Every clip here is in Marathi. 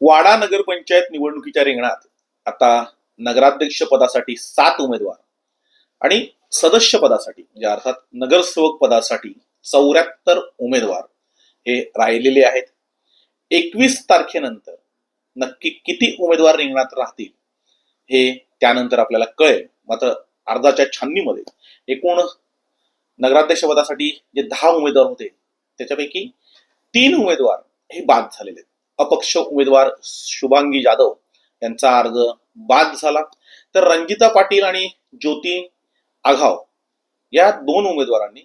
वाडा नगरपंचायत निवडणुकीच्या रिंगणात आता नगराध्यक्ष पदासाठी सात उमेदवार आणि सदस्य पदासाठी म्हणजे अर्थात नगरसेवक पदासाठी चौऱ्याहत्तर उमेदवार हे राहिलेले आहेत. एकवीस तारखेनंतर नक्की किती उमेदवार रिंगणात राहतील हे त्यानंतर आपल्याला कळेल. मात्र अर्जाच्या छाननीमध्ये एकूण नगराध्यक्ष पदासाठी जे दहा उमेदवार होते त्याच्यापैकी तीन उमेदवार हे बाद झालेले आहेत. अपक्ष उमेदवार शुभांगी जाधव यांचा अर्ज बाद झाला. तर रंजिता पाटील आणि ज्योती आघाव या दोन उमेदवारांनी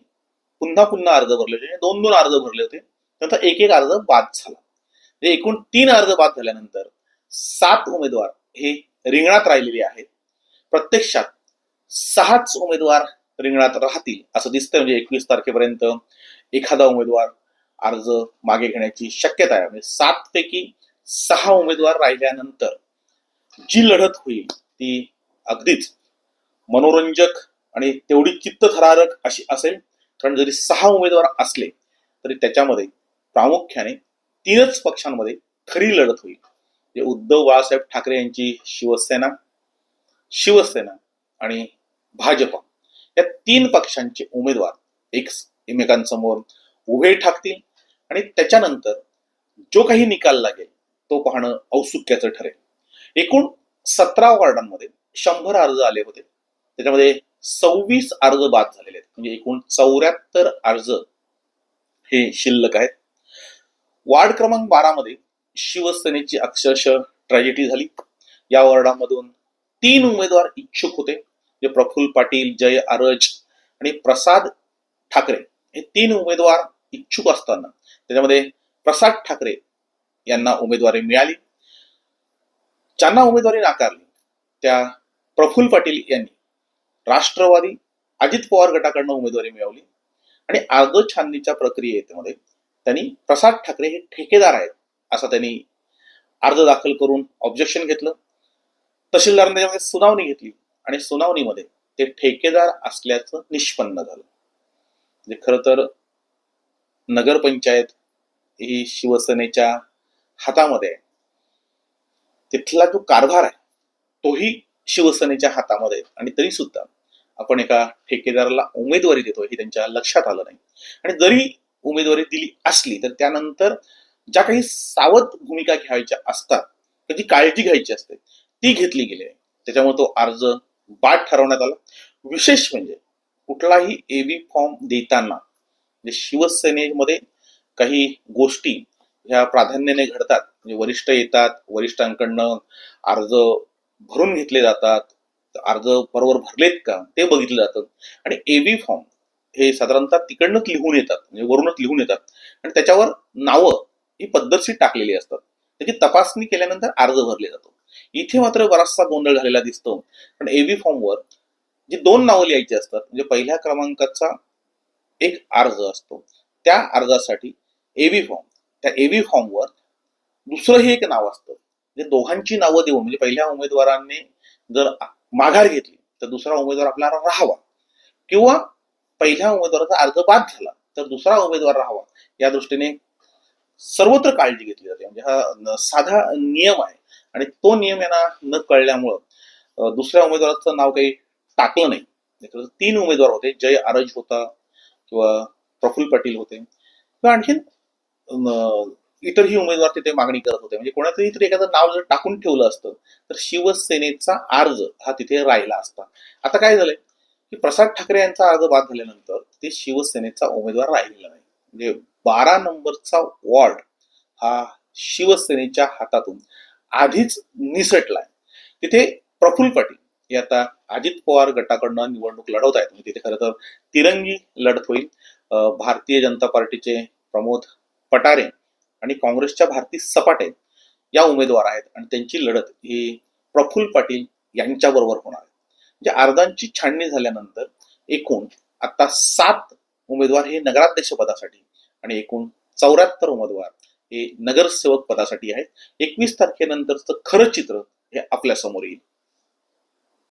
पुन्हा पुन्हा अर्ज भरले होते दोन दोन अर्ज भरले होते. त्यांचा एक एक अर्ज बाद झाला. म्हणजे एकूण तीन अर्ज बाद झाल्यानंतर सात उमेदवार हे रिंगणात राहिलेले आहेत. प्रत्यक्षात सहाच उमेदवार रिंगणात राहतील असं दिसतंय. म्हणजे एकवीस तारखेपर्यंत एखादा उमेदवार अर्ज मागे घेण्याची शक्यता आहे. म्हणजे सात पैकी सहा उमेदवार राहिल्यानंतर जी लढत होईल ती अगदीच मनोरंजक आणि तेवढी चित्तथरारक अशी असेल. कारण जरी सहा उमेदवार असले तरी त्याच्यामध्ये प्रामुख्याने तीनच पक्षांमध्ये खरी लढत होईल. जे उद्धव बाळासाहेब ठाकरे यांची शिवसेना शिवसेना आणि भाजप या तीन पक्षांचे उमेदवार एक एकमेकांसमोर उभे ठाकतील आणि त्याच्यानंतर जो काही निकाल लागेल तो पाहणं औत्सुक्याचं ठरेल. एकूण सतरा वॉर्डांमध्ये शंभर अर्ज आले होते. त्याच्यामध्ये सव्वीस अर्ज बाद झालेले आहेत. म्हणजे एकूण चौऱ्याहत्तर अर्ज हे शिल्लक आहेत. वार्ड क्रमांक बारामध्ये शिवसेनेची अक्षरशः ट्रॅजेडी झाली. या वॉर्डामधून तीन उमेदवार इच्छुक होते. जे प्रफुल्ल पाटील जय आरज आणि प्रसाद ठाकरे हे तीन उमेदवार इच्छुक असताना. त्याच्यामध्ये प्रसाद ठाकरे यांना उमेदवारी मिळाली. ज्यांना उमेदवारी नाकारली त्या प्रफुल्ल पाटील यांनी राष्ट्रवादी अजित पवार गटाकडनं उमेदवारी मिळवली आणि अर्ज छाननीच्या प्रक्रियेमध्ये त्यांनी प्रसाद ठाकरे हे ठेकेदार आहेत असा त्यांनी अर्ज दाखल करून ऑब्जेक्शन घेतलं. तहसीलदारांनी त्याच्यामध्ये सुनावणी घेतली आणि सुनावणीमध्ये ते ठेकेदार असल्याचं निष्पन्न झालं. म्हणजे खरं तर नगरपंचायत ही शिवसेनेच्या हातामध्ये आहे. तिथला जो कारभार आहे तोही शिवसेनेच्या हातामध्ये आहे. आणि तरी सुद्धा आपण एका ठेकेदाराला उमेदवारी देतो हे त्यांच्या लक्षात आलं नाही. आणि जरी उमेदवारी दिली असली तर त्यानंतर ज्या काही सावध भूमिका घ्यायच्या असतात त्याची काळजी घ्यायची असते ती घेतली गेली आहे त्याच्यामुळे तो अर्ज बाद ठरवण्यात आला. विशेष म्हणजे कुठलाही एबी फॉर्म देताना म्हणजे शिवसेनेमध्ये काही गोष्टी ह्या प्राधान्याने घडतात. म्हणजे वरिष्ठ येतात वरिष्ठांकडनं अर्ज भरून घेतले जातात अर्ज बरोबर भरलेत का ते बघितलं जातं. आणि एव्ही फॉर्म हे साधारणतः तिकडनंच लिहून येतात म्हणजे वरूनच लिहून येतात. आणि त्याच्यावर नावं ही पद्धतशीर टाकलेली असतात. त्याची तपासणी केल्यानंतर अर्ज भरले जातो. इथे मात्र बराचसा गोंधळ झालेला दिसतो. पण एव्ही फॉर्मवर जी दोन नावं लिहायची असतात म्हणजे पहिल्या क्रमांकाचा एक अर्ज असतो. त्या अर्जासाठी एव्ही फॉर्म त्या एव्ही फॉर्मवर दुसरंही एक नाव असतं. म्हणजे दोघांची नावं देऊन म्हणजे पहिल्या उमेदवारांनी जर माघार घेतली तर दुसरा उमेदवार आपल्याला राहावा. किंवा पहिल्या उमेदवाराचा अर्ज बाद झाला तर दुसरा उमेदवार राहावा. या दृष्टीने सर्वत्र काळजी घेतली जाते. म्हणजे हा साधा नियम आहे. आणि तो नियम यांना न कळल्यामुळं दुसऱ्या उमेदवाराचं नाव काही टाकलं नाही. तीन उमेदवार होते. जय आरज होता किंवा प्रफुल्ल पाटील होते. किंवा आणखीन इतरही उमेदवार तिथे मागणी करत होते. म्हणजे कोणाचंही तरी एखादं नाव जर टाकून ठेवलं असतं तर शिवसेनेचा अर्ज हा तिथे राहिला असता. आता काय झालंय? की प्रसाद ठाकरे यांचा अर्ज बाद झाल्यानंतर ते शिवसेनेचा उमेदवार राहिलेला नाही. म्हणजे बारा नंबरचा वॉर्ड हा शिवसेनेच्या हातातून आधीच निसटलाय. तिथे प्रफुल्ल पाटील हे आता अजित पवार गटाकडनं निवडणूक लढवत आहेत. म्हणजे तिथे खरं तर तिरंगी लढत होईल. भारतीय जनता पार्टीचे प्रमोद पटारे आणि काँग्रेसच्या भारती सपाटे या उमेदवार आहेत आणि त्यांची लढत ही प्रफुल्ल पाटील यांच्या बरोबर होणार आहे. म्हणजे अर्जांची छाननी झाल्यानंतर एकूण आता सात उमेदवार हे नगराध्यक्ष पदासाठी आणि एकूण चौऱ्याहत्तर उमेदवार हे नगरसेवक पदासाठी आहेत. एकवीस तारखेनंतरचं खरं चित्र हे आपल्यासमोर येईल.